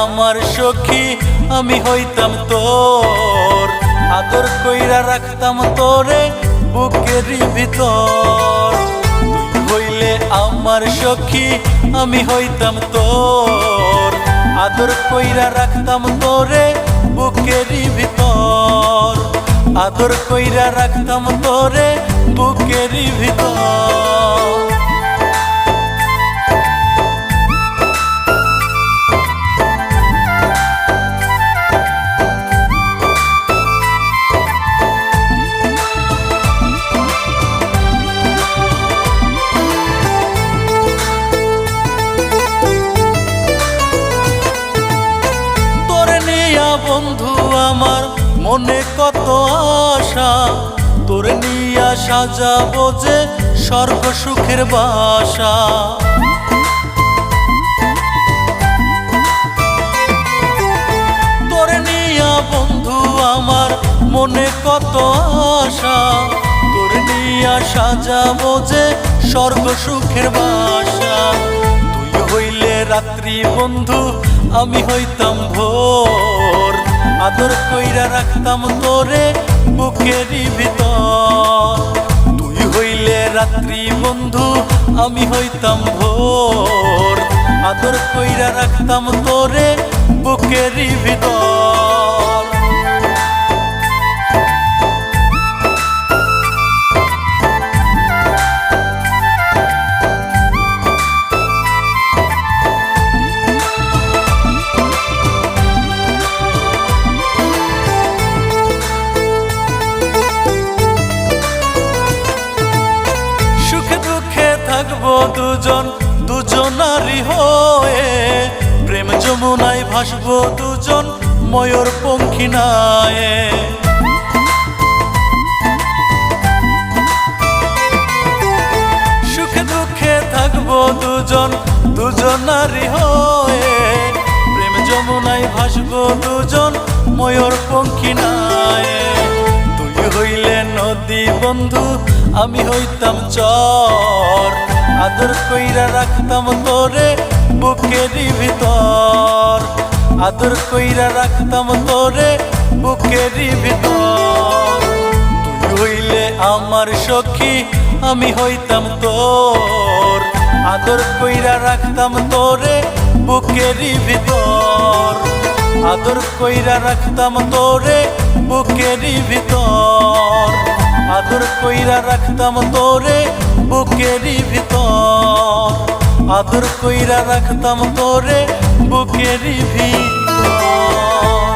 আমার সখী আমি হইতাম তোর। আদর কইরা রাখতাম তোরে বুকেরই ভিতর। হইলে আমার সখী, আমি হইতাম তোর। আদর কইরা রাখতাম তোরে বুকেরই ভিতর। আদর কইরা রাখতাম তোরে বুকেরই ভিতর। বন্ধু আমার, মনে কত আশা। তোরে নিয়া সাজাবো যে স্বর্গ সুখের বাসা। তোরে নিয়া বন্ধু আমার, মনে কত আশা। তোরে নিয়া সাজাবো যে স্বর্গ সুখের বাসা। তুই হইলে রাত্রি বন্ধু, আমি হইতাম ভোর। আদর কইরা রাখতাম তোরে বুকেরই ভিতর। তুই হইলে রাত্রি বন্ধু, আমি হইতাম ভোর। আদর কইরা রাখতাম তোরে বুকেরই ভিতর। দুজন দুজনারি হয়ে প্রেম যমুনায় ভাসবো, দুজন ময়ূর পঙ্খী নায়ে সুখে দুঃখে থাকব দুজন দুজনারি হয়ে প্রেম যমুনায় ভাসব, দুজন ময়ূর পঙ্খী নায়ে তুই হইলে নদী বন্ধু, আমি হইতাম চর। আদর কইরা রাখতাম তোরে বুকেরই ভিতর। আদর কইরা রাখতাম তোরে বুকেরই ভিতর। তুই হইলে আমার সখী, আমি হইতাম তোর। আদর কইরা রাখতাম তোরে বুকেরই ভিতর। আদর কইরা রাখতাম তোরে বুকেরই ভিতর। আদর কইরা রাখতাম তোরে বুকেরই ভিতর। আদর কইরা রাখতাম তোরে বুকেরই ভিতর।